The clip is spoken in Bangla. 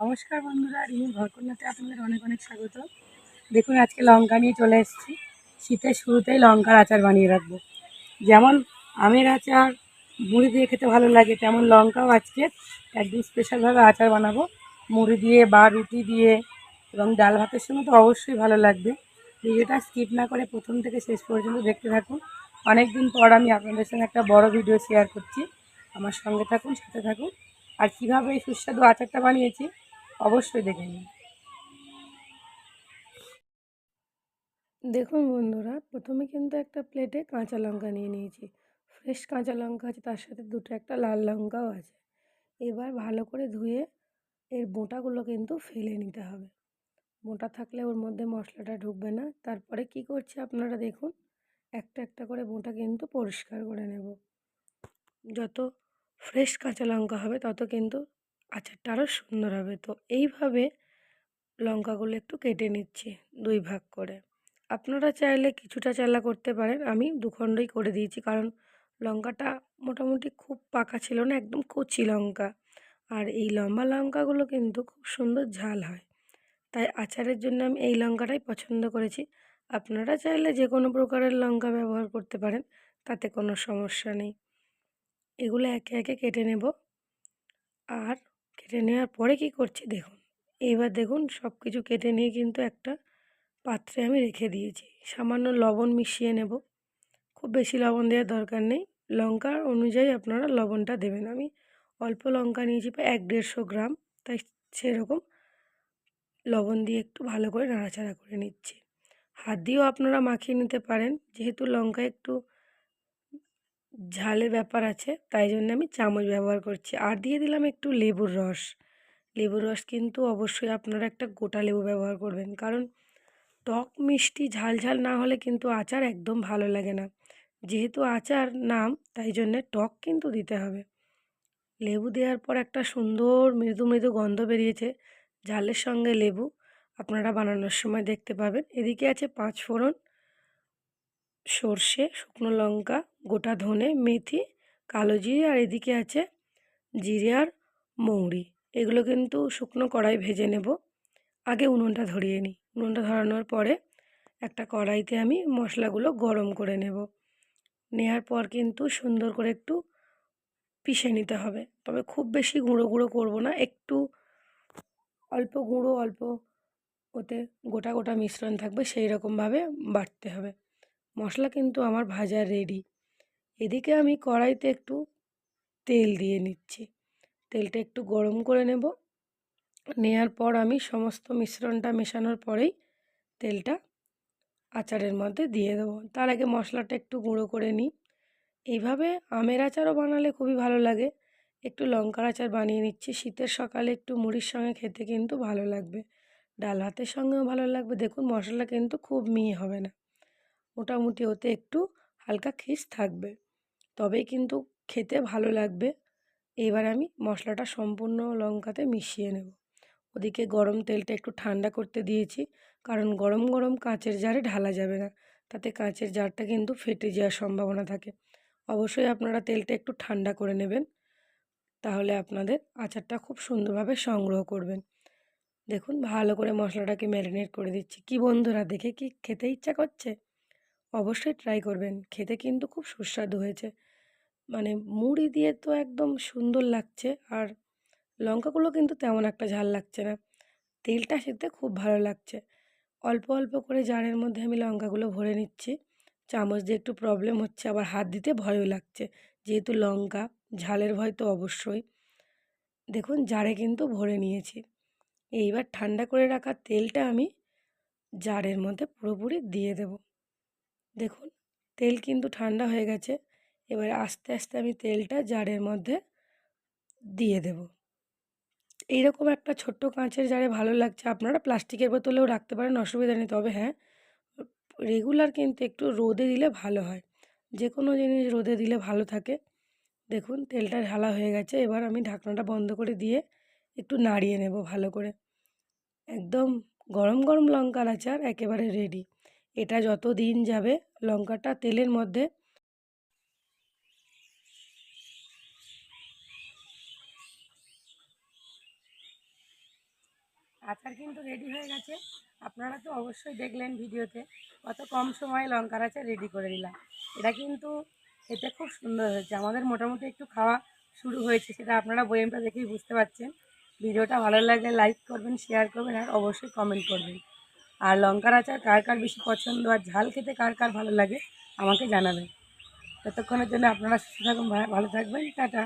নমস্কার বন্ধুরা, রিমির ঘরকন্যাতে আপনাদের অনেক অনেক স্বাগত। দেখুন, আজকে লঙ্কা নিয়ে চলে এসেছি। শীতের শুরুতেই লঙ্কার আচার বানিয়ে রাখব। যেমন আমের আচার, মুড়ি দিয়ে খেতে ভালো লাগে, তেমন লঙ্কাও আজকে একদিন স্পেশালভাবে আচার বানাবো। মুড়ি দিয়ে বা রুটি দিয়ে এবং ডাল ভাতের সঙ্গে তো অবশ্যই ভালো লাগবে। ভিডিওটা স্কিপ না করে প্রথম থেকে শেষ পর্যন্ত দেখতে থাকুন। অনেক দিন পর আমি আপনাদের সঙ্গে একটা বড় ভিডিও শেয়ার করছি। আমার সঙ্গে থাকুন, সাথে থাকুন। আর কীভাবে এই সুস্বাদু আচারটা বানিয়েছি অবশ্যই দেখে নিন। দেখুন বন্ধুরা, প্রথমে কিন্তু একটা প্লেটে কাঁচা লঙ্কা নিয়ে নিয়েছি। ফ্রেশ কাঁচা লঙ্কা আছে, তার সাথে দুটো একটা লাল লঙ্কাও আছে। এবার ভালো করে ধুয়ে এর বোঁটাগুলো কিন্তু ফেলে নিতে হবে। বোঁটা থাকলে ওর মধ্যে মশলাটা ঢুকবে না। তারপরে কি করছে আপনারা দেখুন, একটা একটা করে বোঁটা কিন্তু পরিষ্কার করে নেব। যত ফ্রেশ কাঁচা লঙ্কা হবে, তত কিন্তু আচারটা আরও সুন্দর হবে। তো এইভাবে লঙ্কাগুলো একটু কেটে নিচ্ছি দুই ভাগ করে। আপনারা চাইলে কিছুটা চালা করতে পারেন। আমি দুখণ্ডই করে দিয়েছি কারণ লঙ্কাটা মোটামুটি খুব পাকা ছিল না, একদম কচি লঙ্কা। আর এই লম্বা লঙ্কাগুলো কিন্তু খুব সুন্দর ঝাল হয়। তাই আচারের জন্য আমি এই লঙ্কাটাই পছন্দ করেছি। আপনারা চাইলে যে কোনো প্রকারের লঙ্কা ব্যবহার করতে পারেন, তাতে কোনো সমস্যা নেই। এগুলো একে একে কেটে নেব। আর কেটে নেওয়ার পরে কি করছি দেখুন। এইবার দেখুন সব কিছু কেটে নিয়ে কিন্তু একটা পাত্রে আমি রেখে দিয়েছি। সামান্য লবণ মিশিয়ে নেব। খুব বেশি লবণ দেওয়ার দরকার নেই। লঙ্কার অনুযায়ী আপনারা লবণটা দেবেন। আমি অল্প লঙ্কা নিয়েছি প্রায় এক দেড়শো গ্রাম। তাই সেরকম লবণ দিয়ে একটু ভালো করে নাড়াচাড়া করে নিচ্ছি। হাত দিয়েও আপনারা মাখিয়ে নিতে পারেন। যেহেতু লঙ্কা একটু ঝালের ব্যাপার আছে, তাই জন্য আমি চামচ ব্যবহার করছি। আর দিয়ে দিলাম একটু লেবুর রস। লেবুর রস কিন্তু অবশ্যই আপনারা একটা গোটা লেবু ব্যবহার করবেন। কারণ টক, মিষ্টি, ঝাল ঝাল না হলে কিন্তু আচার একদম ভালো লাগে না। যেহেতু আচার নাম, তাই জন্যে টক কিন্তু দিতে হবে। লেবু দেওয়ার পর একটা সুন্দর মৃদু মৃদু গন্ধ বেরিয়েছে। ঝালের সঙ্গে লেবু আপনারা বানানোর সময় দেখতে পাবেন। এদিকে আছে পাঁচ ফোড়ন। সর্ষে, শুকনো লঙ্কা, গোটা ধনে, মেথি, কালো জিরে আর এদিকে আছে জিরে আর মৌরি। এগুলো কিন্তু শুকনো কড়াই ভেজে নেব। আগে উনুনটা ধরিয়ে নিই। উনুনটা ধরানোর পরে একটা কড়াইতে আমি মশলাগুলো গরম করে নেব। নেওয়ার পর কিন্তু সুন্দর করে একটু পিষে নিতে হবে। তবে খুব বেশি গুঁড়ো গুঁড়ো করব না। একটু অল্প গুঁড়ো, অল্প ওতে গোটা গোটা মিশ্রণ থাকবে সেই রকমভাবে বাটতে হবে। মশলা কিন্তু আমার ভাজা রেডি এদিকে আমি কড়াইতে একটু তেল দিয়ে নিচ্ছি। তেলটা একটু গরম করে নেব। নেয়ার পর আমি সমস্ত মিশ্রণটা মেশানোর পরেই তেলটা আচারের মধ্যে দিয়ে দেবো। তার আগে মশলাটা একটু গুঁড়ো করে নিই। এইভাবে আমের আচারও বানালে খুবই ভালো লাগে। একটু লঙ্কার আচার বানিয়ে নিচ্ছি। শীতের সকালে একটু মুড়ির সঙ্গে খেতে কিন্তু ভালো লাগবে। ডাল ভাতের সঙ্গেও ভালো লাগবে। দেখুন মশলা কিন্তু খুব মিহি হবে না। মোটামুটি ওতে একটু হালকা খিস থাকবে। তবেই কিন্তু খেতে ভালো লাগবে। এবার আমি মশলাটা সম্পূর্ণ লঙ্কাতে মিশিয়ে নেব। ওদিকে গরম তেলটা একটু ঠান্ডা করতে দিয়েছি, কারণ গরম গরম কাঁচের জারে ঢালা যাবে না। তাতে কাঁচের জারটা কিন্তু ফেটে যাওয়ার সম্ভাবনা থাকে। অবশ্যই আপনারা তেলটা একটু ঠান্ডা করে নেবেন। তাহলে আপনাদের আচারটা খুব সুন্দরভাবে সংগ্রহ করবেন। দেখুন, ভালো করে মশলাটাকে ম্যারিনেট করে দিচ্ছি। কি বন্ধুরা, দেখে কি খেতে ইচ্ছা করছে? অবশ্যই ট্রাই করবেন। খেতে কিন্তু খুব সুস্বাদু হয়েছে। মানে মুড়ি দিয়ে তো একদম সুন্দর লাগছে আর লঙ্কাগুলো কিন্তু তেমন একটা ঝাল লাগছে না। তেলটা খেতে খুব ভালো লাগছে। অল্প অল্প করে জারের মধ্যে আমি লঙ্কাগুলো ভরে নিচ্ছি। চামচ দিয়ে একটু প্রবলেম হচ্ছে, আবার হাত দিতে ভয়ও লাগছে। যেহেতু লঙ্কা, ঝালের ভয় তো অবশ্যই। দেখুন, জারে কিন্তু ভরে নিয়েছি। এইবার ঠান্ডা করে রাখা তেলটা আমি জারের মধ্যে পুরোপুরি দিয়ে দেব। দেখুন, তেল কিন্তু ঠান্ডা হয়ে গেছে। এবার আস্তে আস্তে আমি তেলটা জারের মধ্যে দিয়ে দেব। এইরকম একটা ছোট্ট কাঁচের জারে ভালো লাগছে। আপনারা প্লাস্টিকের বোতলেও রাখতে পারেন, অসুবিধা নেই। তবে হ্যাঁ রেগুলার কিন্তু একটু রোদে দিলে ভালো হয়। যে কোনো জিনিস রোদে দিলে ভালো থাকে। দেখুন, তেলটা ঢালা হয়ে গেছে। এবার আমি ঢাকনাটা বন্ধ করে দিয়ে একটু নাড়িয়ে নেব ভালো করে। একদম গরম গরম লঙ্কার আচার একেবারে রেডি এটা যত দিন যাবে লঙ্কাটা তেলের মধ্যে আচার কিন্তু রেডি হয়ে গেছে। আপনারা তো অবশ্যই দেখলেন ভিডিওতে কত কম সময়ে লঙ্কার আচার রেডি করে দিলাম এটা কিন্তু খেতে খুব সুন্দর হয়েছে। আমাদের মোটামুটি একটু খাওয়া শুরু হয়েছে, সেটা আপনারা বইমটা দেখেই বুঝতে পারছেন। ভিডিওটা ভালো লাগলে লাইক করবেন শেয়ার করবেন, আর অবশ্যই কমেন্ট করবেন। আর লঙ্কার আচার কার কার বেশি পছন্দ আর ঝাল খেতে কার কার ভালো লাগে আমাকে জানাবেন। ততক্ষণের জন্য আপনারা সুস্থ থাকুন ভালো থাকবেন, টাটা।